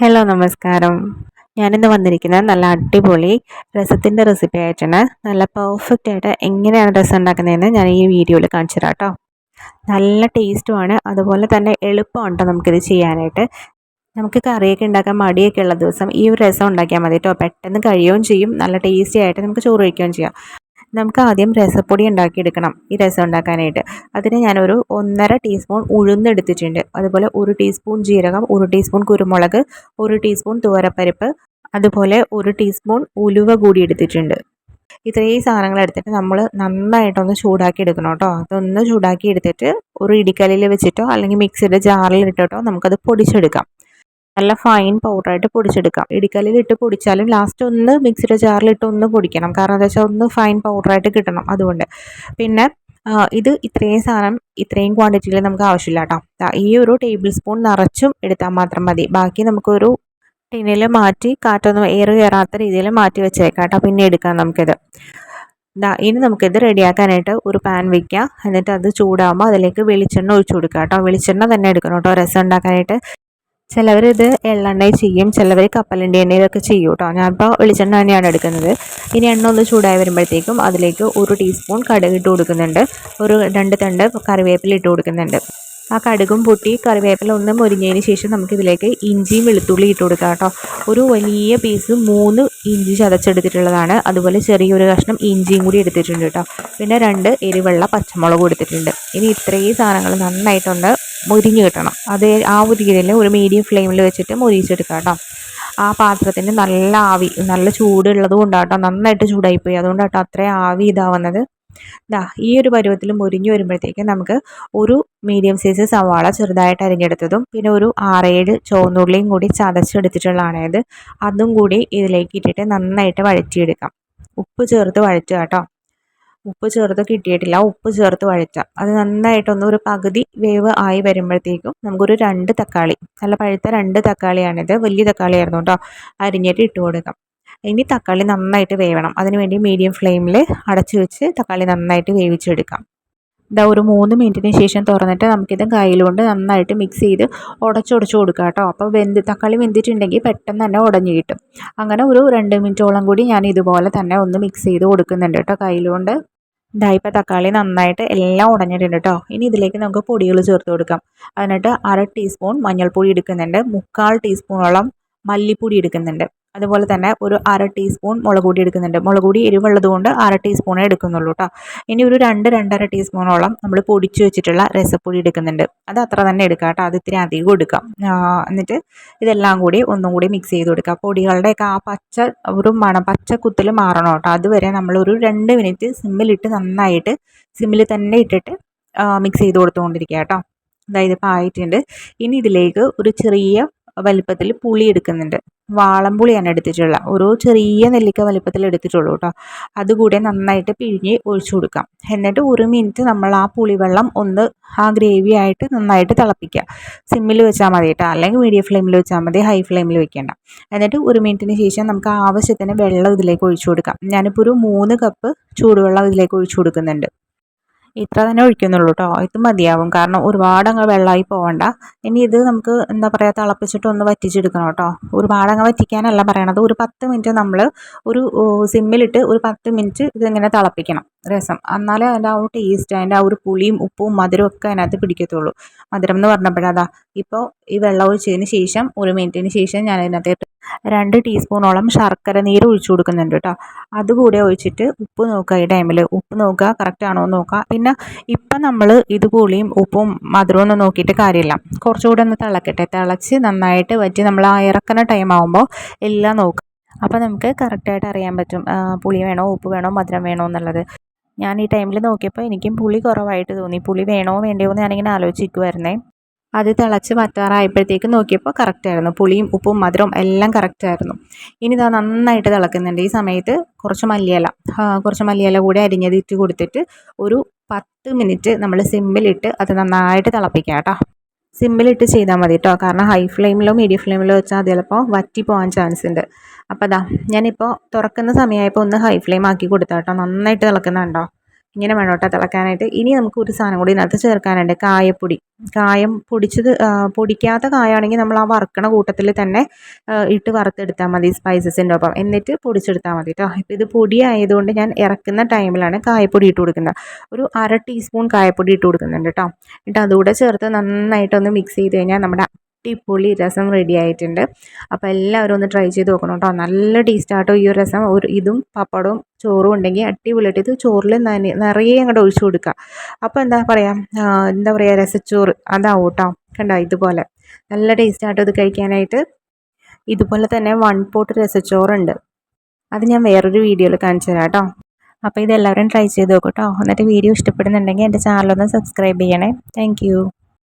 Hello നമസ്കാരം. ഞാനിന്ന് വന്നിരിക്കുന്നത് നല്ല അടിപൊളി രസത്തിന്റെ റെസിപ്പി ആയിട്ടാണ്. നല്ല പെർഫെക്റ്റ് ആയിട്ട് എങ്ങനെയാണ് രസം ഉണ്ടാക്കുന്നതെന്ന് ഞാൻ ഈ വീഡിയോയിൽ കാണിച്ചു കേട്ടോ നല്ല ടേസ്റ്റുമാണ് അതുപോലെ തന്നെ എളുപ്പമുണ്ടോ നമുക്കിത് ചെയ്യാനായിട്ട്. നമുക്ക് കറിയൊക്കെ ഉണ്ടാക്കാൻ മടിയൊക്കെ ഉള്ള ദിവസം ഈ ഒരു രസം ഉണ്ടാക്കിയാൽ മതി കേട്ടോ പെട്ടെന്ന് കഴിയുകയും ചെയ്യും. നല്ല ടേസ്റ്റി ആയിട്ട് നമുക്ക് ചോറ് കഴിക്കുകയും ചെയ്യാം. നമുക്ക് ആദ്യം രസപ്പൊടി ഉണ്ടാക്കിയെടുക്കണം ഈ രസം ഉണ്ടാക്കാനായിട്ട്. അതിന് ഞാനൊരു ഒന്നര ടീസ്പൂൺ ഉഴുന്നെടുത്തിട്ടുണ്ട് അതുപോലെ ഒരു ടീസ്പൂൺ ജീരകം ഒരു ടീസ്പൂൺ കുരുമുളക് ഒരു ടീസ്പൂൺ തുവരപ്പരിപ്പ് അതുപോലെ ഒരു ടീസ്പൂൺ ഉലുവ കൂടി എടുത്തിട്ടുണ്ട്. ഇത്രയും സാധനങ്ങൾ എടുത്തിട്ട് നമ്മൾ നന്നായിട്ടൊന്ന് ചൂടാക്കി എടുക്കണം കേട്ടോ. അതൊന്ന് ചൂടാക്കി എടുത്തിട്ട് ഒരു ഇടിക്കല്ലിൽ വെച്ചിട്ടോ അല്ലെങ്കിൽ മിക്സിയുടെ ജാറിൽ ഇട്ടിട്ടോ നമുക്കത് പൊടിച്ചെടുക്കാം. നല്ല ഫൈൻ പൗഡറായിട്ട് പൊടിച്ചെടുക്കാം. ഇടിക്കല്ലിലിട്ട് പൊടിച്ചാലും ലാസ്റ്റ് ഒന്ന് മിക്സിയുടെ ജാറിലിട്ട് ഒന്ന് പൊടിക്കണം. കാരണം എന്താ വെച്ചാൽ ഒന്ന് ഫൈൻ പൗഡറായിട്ട് കിട്ടണം അതുകൊണ്ട്. പിന്നെ ഇത് ഇത്രയും സാധനം ഇത്രയും ക്വാണ്ടിറ്റിയിൽ നമുക്ക് ആവശ്യമില്ല കേട്ടോ ഈ ഒരു ടേബിൾ സ്പൂൺ നിറച്ചും എടുത്താൽ മാത്രം മതി. ബാക്കി നമുക്കൊരു ടിന്നിൽ മാറ്റി കാറ്റൊന്നും എയർ കയറാത്ത രീതിയിൽ മാറ്റി വെച്ചേക്കാം കേട്ടോ പിന്നെ എടുക്കാം നമുക്കിത്. ഇതാ ഇനി നമുക്കിത് റെഡിയാക്കാനായിട്ട് ഒരു പാൻ വയ്ക്കുക എന്നിട്ട് അത് ചൂടാകുമ്പോൾ അതിലേക്ക് വെളിച്ചെണ്ണ ഒഴിച്ചു കൊടുക്കുക കേട്ടോ വെളിച്ചെണ്ണ തന്നെ എടുക്കണം കേട്ടോ രസം ഉണ്ടാക്കാനായിട്ട്. ചിലവർ ഇത് എള്ളെണ്ണയിൽ ചെയ്യും ചിലവർ കപ്പലിന്റെ എണ്ണയിലൊക്കെ ചെയ്യും കേട്ടോ ഞാനിപ്പോൾ വെളിച്ചെണ്ണ തന്നെയാണ് എടുക്കുന്നത്. ഇനി എണ്ണ ഒന്ന് ചൂടായി വരുമ്പോഴത്തേക്കും അതിലേക്ക് ഒരു ടീസ്പൂൺ കടുക് ഇട്ട് കൊടുക്കുന്നുണ്ട്. ഒരു രണ്ട് തണ്ട് കറിവേപ്പില ഇട്ട് കൊടുക്കുന്നുണ്ട്. ആ കടുകും പൊട്ടി കറിവേപ്പില ഒന്ന് മുരിഞ്ഞതിന് ശേഷം നമുക്കിതിലേക്ക് ഇഞ്ചിയും വെളുത്തുള്ളി ഇട്ട് കൊടുക്കാം കേട്ടോ. ഒരു വലിയ പീസ് മൂന്ന് ഇഞ്ചി ചതച്ചെടുത്തിട്ടുള്ളതാണ്. അതുപോലെ ചെറിയൊരു കഷ്ണം ഇഞ്ചിയും കൂടി എടുത്തിട്ടുണ്ട് കേട്ടോ. പിന്നെ രണ്ട് എരിവെള്ള പച്ചമുളകും എടുത്തിട്ടുണ്ട്. ഇനി ഇത്രയും സാധനങ്ങൾ നന്നായിട്ടൊന്ന് മുരിഞ്ഞ് കിട്ടണം. അത് ആ ഒരു രീതിയിൽ ഒരു മീഡിയം ഫ്ലെയിമിൽ വെച്ചിട്ട് മുരിച്ചെടുക്കാം കേട്ടോ. ആ പാത്രത്തിന് നല്ല ആവി നല്ല ചൂടുള്ളത് കൊണ്ടാട്ടോ നന്നായിട്ട് ചൂടായിപ്പോയി. അതുകൊണ്ടാട്ടോ അത്രയും ആവി ഇതാവുന്നത്. ദാ ഈ ഒരു പരുവത്തിൽ മുരിഞ്ഞു വരുമ്പോഴത്തേക്ക് നമുക്ക് ഒരു മീഡിയം സൈസ് സവാള ചെറുതായിട്ട് അരിഞ്ഞെടുത്തതും പിന്നെ ഒരു ആറേഴ് ചുവന്നുള്ളിയും കൂടി ചതച്ചെടുത്തിട്ടുള്ളതാണ് ഇത്. അതും കൂടി ഇതിലേക്ക് ഇട്ടിട്ട് നന്നായിട്ട് വഴറ്റിയെടുക്കാം. ഉപ്പ് ചേർത്ത് വഴറ്റുക കേട്ടോ. ഉപ്പ് ചേർത്ത് കിട്ടിയിട്ടില്ല ഉപ്പ് ചേർത്ത് വഴറ്റാം അത് നന്നായിട്ടൊന്ന് ഒരു പകുതി വേവ് ആയി വരുമ്പോഴത്തേക്കും നമുക്കൊരു രണ്ട് തക്കാളി നല്ല പഴുത്ത രണ്ട് തക്കാളിയാണിത് വലിയ തക്കാളിയായിരുന്നു കേട്ടോ അരിഞ്ഞിട്ട് ഇട്ട് കൊടുക്കാം ഇനി തക്കാളി നന്നായിട്ട് വേവണം. അതിനുവേണ്ടി മീഡിയം ഫ്ലെയിമിൽ അടച്ചു വെച്ച് തക്കാളി നന്നായിട്ട് വേവിച്ചെടുക്കാം. ഇതാ ഒരു മൂന്ന് മിനിറ്റിന് ശേഷം തുറന്നിട്ട് നമുക്കിത് കയ്യിലുകൊണ്ട് നന്നായിട്ട് മിക്സ് ചെയ്ത് ഉടച്ചുടച്ച് കൊടുക്കുക കേട്ടോ. അപ്പോൾ വെന്ത് തക്കാളി വെന്തിട്ടുണ്ടെങ്കിൽ പെട്ടെന്ന് തന്നെ ഉടഞ്ഞു കിട്ടും. അങ്ങനെ ഒരു രണ്ട് മിനിറ്റോളം കൂടി ഞാൻ ഇതുപോലെ തന്നെ ഒന്ന് മിക്സ് ചെയ്ത് കൊടുക്കുന്നുണ്ട് കേട്ടോ കയ്യിലുകൊണ്ട് ഇതായിപ്പോൾ തക്കാളി നന്നായിട്ട് എല്ലാം ഉടഞ്ഞിട്ടുണ്ട് കേട്ടോ. ഇനി ഇതിലേക്ക് നമുക്ക് പൊടികൾ ചേർത്ത് കൊടുക്കാം. അതിനായിട്ട് അര ടീസ്പൂൺ മഞ്ഞൾപ്പൊടി എടുക്കുന്നുണ്ട്. മുക്കാൽ ടീസ്പൂണോളം മല്ലിപ്പൊടി എടുക്കുന്നുണ്ട്. അതുപോലെ തന്നെ ഒരു അര ടീസ്പൂൺ മുളക് പൊടി എടുക്കുന്നുണ്ട്. മുളക് പൊടി എരിവുള്ളത് കൊണ്ട് അര ടീസ്പൂണേ എടുക്കുന്നുള്ളൂ കേട്ടോ ഇനി ഒരു രണ്ട് രണ്ടര ടീസ്പൂണോളം നമ്മൾ പൊടിച്ചു വെച്ചിട്ടുള്ള രസപ്പൊടി എടുക്കുന്നുണ്ട്. അത് അത്ര തന്നെ എടുക്കാം കേട്ടോ. അത് ഇത്തിരി അധികം എടുക്കാം. എന്നിട്ട് ഇതെല്ലാം കൂടി ഒന്നും കൂടി മിക്സ് ചെയ്ത് കൊടുക്കുക പൊടികളുടെയൊക്കെ ആ പച്ച ഒരു മണം പച്ച കുത്തിൽ മാറണം കേട്ടോ അതുവരെ ഒരു രണ്ട് മിനിറ്റ് സിമ്മിലിട്ട് നന്നായിട്ട് സിമ്മിൽ തന്നെ ഇട്ടിട്ട് മിക്സ് ചെയ്ത് കൊടുത്തുകൊണ്ടിരിക്കുക കേട്ടോ അതായത് ഇപ്പോൾ ആയിട്ടുണ്ട്. ഇനി ഇതിലേക്ക് ഒരു ചെറിയ വലിപ്പത്തിൽ പുളി എടുക്കുന്നുണ്ട്. വാളംപുളിയാണ് എടുത്തിട്ടുള്ളത് ഒരു ചെറിയ നെല്ലിക്ക വലിപ്പത്തിൽ എടുത്തിട്ടുള്ളൂ കേട്ടോ അതുകൂടെ നന്നായിട്ട് പിഴിഞ്ഞ് ഒഴിച്ചു കൊടുക്കാം. എന്നിട്ട് ഒരു മിനിറ്റ് നമ്മൾ ആ പുളിവെള്ളം ഒന്ന് ആ ഗ്രേവി ആയിട്ട് നന്നായിട്ട് തിളപ്പിക്കുക. സിമ്മിൽ വെച്ചാൽ മതി കേട്ടോ അല്ലെങ്കിൽ മീഡിയം ഫ്ലെയിമിൽ വെച്ചാൽ മതി. ഹൈ ഫ്ലെയിമിൽ വെക്കേണ്ട. എന്നിട്ട് ഒരു മിനിറ്റിന് ശേഷം നമുക്ക് ആവശ്യത്തിന് വെള്ളം ഇതിലേക്ക് ഒഴിച്ചു കൊടുക്കാം. ഞാനിപ്പോൾ ഒരു മൂന്ന് കപ്പ് ചൂടുവെള്ളം ഇതിലേക്ക് ഒഴിച്ചു കൊടുക്കുന്നുണ്ട്. ഇത്ര തന്നെ ഒഴിക്കുന്നുള്ളൂ കേട്ടോ ഇത് മതിയാവും. കാരണം ഒരുപാട് അങ്ങ് വെള്ളമായി പോകണ്ട ഇനി ഇത് നമുക്ക് എന്താ പറയുക തിളപ്പിച്ചിട്ട് ഒന്ന് വറ്റിച്ചെടുക്കണം കേട്ടോ ഒരുപാട് അങ്ങ് വറ്റിക്കാനല്ല പറയണത്. ഒരു പത്ത് മിനിറ്റ് നമ്മൾ ഒരു സിമ്മിലിട്ട് ഒരു പത്ത് മിനിറ്റ് ഇതിങ്ങനെ തിളപ്പിക്കണം രസം. എന്നാലേ അതിന്റെ ആ ഒരു ടേസ്റ്റ് അതിന്റെ ആ ഒരു പുളിയും ഉപ്പും മധുരവും ഒക്കെ അതിനകത്ത് പിടിക്കത്തുള്ളൂ. മധുരം എന്ന് പറഞ്ഞപ്പോഴതാ ഇപ്പോൾ ഈ വെള്ളം ഒഴിച്ചതിന് ശേഷം ഒരു മിനിറ്റിന് ശേഷം ഞാൻ അതിനകത്ത് രണ്ട് ടീസ്പൂണോളം ശർക്കര നീര് ഒഴിച്ചു കൊടുക്കുന്നുണ്ട് കേട്ടോ അതുകൂടെ ഒഴിച്ചിട്ട് ഉപ്പ് നോക്കുക ഈ ടൈമിൽ ഉപ്പ് നോക്കുക കറക്റ്റ് ആണോ എന്ന് നോക്കുക. പിന്നെ ഇപ്പം നമ്മൾ ഇത് ഉപ്പും മധുരവും ഒന്നും നോക്കിയിട്ട് കാര്യമില്ല. കുറച്ചുകൂടെ ഒന്ന് തിളക്കട്ടെ. തിളച്ച് നന്നായിട്ട് വറ്റി നമ്മൾ ആ ഇറക്കുന്ന ടൈം ആകുമ്പോൾ എല്ലാം നോക്കുക. അപ്പോൾ നമുക്ക് കറക്റ്റായിട്ട് അറിയാൻ പറ്റും. പുളി വേണോ ഉപ്പ് വേണോ മധുരം വേണോ എന്നുള്ളത്. ഞാൻ ഈ ടൈമിൽ നോക്കിയപ്പോൾ എനിക്കും പുളി കുറവായിട്ട് തോന്നി. പുളി വേണോ വേണ്ടയോ എന്ന് ഞാനിങ്ങനെ ആലോചിക്കുമായിരുന്നേ അത് തിളച്ച് വറ്റാറായപ്പോഴത്തേക്ക് നോക്കിയപ്പോൾ കറക്റ്റായിരുന്നു പുളിയും ഉപ്പും മധുരവും എല്ലാം കറക്റ്റായിരുന്നു ഇനി ഇതാ നന്നായിട്ട് തിളക്കുന്നുണ്ട്. ഈ സമയത്ത് കുറച്ച് മല്ലിയില കുറച്ച് മല്ലിയില കൂടി അരിഞ്ഞത് ഇറ്റ് കൊടുത്തിട്ട് ഒരു പത്ത് മിനിറ്റ് നമ്മൾ സിമ്മിലിട്ട് അത് നന്നായിട്ട് തിളപ്പിക്കാം കേട്ടോ. സിമ്മിലിട്ട് ചെയ്താൽ മതി കേട്ടോ. കാരണം ഹൈ ഫ്ലെയിമിലോ മീഡിയം ഫ്ലെയിമിലോ വെച്ചാൽ ചിലപ്പോൾ വറ്റി പോകാൻ ചാൻസ് ഉണ്ട്. അപ്പോൾ അതാ ഞാനിപ്പോൾ തുറക്കുന്ന സമയമായപ്പോൾ ഒന്ന് ഹൈ ഫ്ലെയിം ആക്കി കൊടുത്താട്ടോ നന്നായിട്ട് തിളക്കുന്നുണ്ടോ? ഇങ്ങനെ വേണം കേട്ടോ തിളക്കാനായിട്ട് ഇനി നമുക്ക് ഒരു സാധനം കൂടി ഇതിനകത്ത് ചേർക്കാനുണ്ട്. കായപ്പൊടി. കായം പൊടിച്ചത് പൊടിക്കാത്ത കായാണെങ്കിൽ നമ്മൾ ആ വറുക്കണ കൂട്ടത്തിൽ തന്നെ ഇട്ട് വറുത്തെടുത്താൽ മതി സ്പൈസസിന്റെ ഒപ്പം. എന്നിട്ട് പൊടിച്ചെടുത്താൽ മതി കേട്ടോ ഇപ്പോൾ ഇത് പൊടി ആയതുകൊണ്ട് ഞാൻ ഇറക്കുന്ന ടൈമിലാണ് കായപ്പൊടി ഇട്ട് കൊടുക്കുന്നത്. ഒരു അര ടീസ്പൂൺ കായപ്പൊടി ഇട്ട് കൊടുക്കുന്നുണ്ട് കേട്ടോ എന്നിട്ട് അതുകൂടെ ചേർത്ത് നന്നായിട്ടൊന്ന് മിക്സ് ചെയ്ത് കഴിഞ്ഞാൽ നമ്മുടെ അടിപൊളി രസം റെഡി ആയിട്ടുണ്ട്. അപ്പോൾ എല്ലാവരും ഒന്ന് ട്രൈ ചെയ്ത് നോക്കണം കേട്ടോ. നല്ല ടേസ്റ്റ് ആട്ടോ ഈ ഒരു രസം. ഒരു ഇതും പപ്പടവും ചോറും ഉണ്ടെങ്കിൽ അടിപൊളിയായിട്ട് ഇത് ചോറിൽ നിറയെ അങ്ങോട്ട് ഒഴിച്ചു കൊടുക്കുക. അപ്പോൾ എന്താ പറയുക എന്താ പറയുക രസച്ചോറ് അതാവും കേട്ടോ. കണ്ടോ? ഇതുപോലെ. നല്ല ടേസ്റ്റ് ആട്ടോ ഇത് കഴിക്കാനായിട്ട്. ഇതുപോലെ തന്നെ വൺ പോട്ട് രസച്ചോറുണ്ട്. അത് ഞാൻ വേറൊരു വീഡിയോയിൽ കാണിച്ചു തരാം കേട്ടോ. അപ്പോൾ ഇതെല്ലാവരും ട്രൈ ചെയ്ത് നോക്കട്ടോ കേട്ടോ. എന്നിട്ട് വീഡിയോ ഇഷ്ടപ്പെടുന്നുണ്ടെങ്കിൽ എന്റെ ചാനലൊന്ന് സബ്സ്ക്രൈബ് ചെയ്യണേ. താങ്ക്